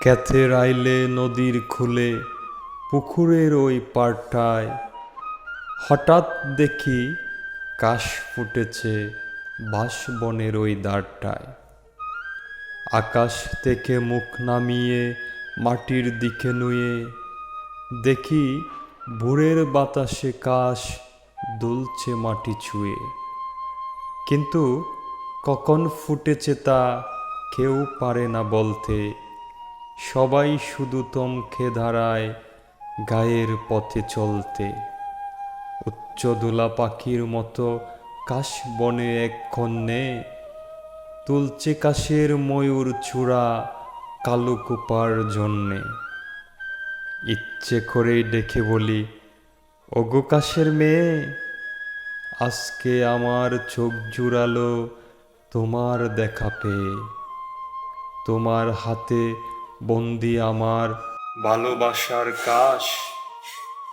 ক্যাথের আইলে নদীর খুলে, পুকুরের ওই পাড়টায়। হঠাৎ দেখি কাশ ফুটেছে বাঁশবনের ওই দাঁড়টায় আকাশ থেকে মুখ নামিয়ে, মাটির দিকে নুয়ে, দেখি ভোরের বাতাসে কাশ দুলছে মাটি ছুঁয়ে। কিন্তু কখন ফুটেছে তা কেউ পারে না বলতে। সবাই শুধু তমখে ধারায় গায়ের পথে চলতে। উচ্চদোলা পাখির মতো কাশ বনে এক কন্যে, তুলছে কাশের ময়ূর চূড়া কালো কুপার জন্যে। ইচ্ছে করেই ডেকে বলি, ওগো কাশের মেয়ে, আজকে আমার চোখ জুড়ালো তোমার দেখা পেয়ে। তোমার হাতে বন্দি আমার। ভালোবাসার কাশ,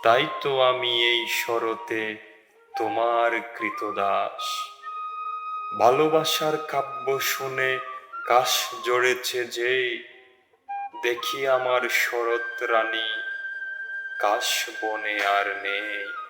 তাই তো আমি এই শরতে তোমার কৃতদাস। ভালোবাসার কাব্য শুনে কাশ জড়েছে যে দেখি আমার শরৎ রানী কাশ বনে আর নেই।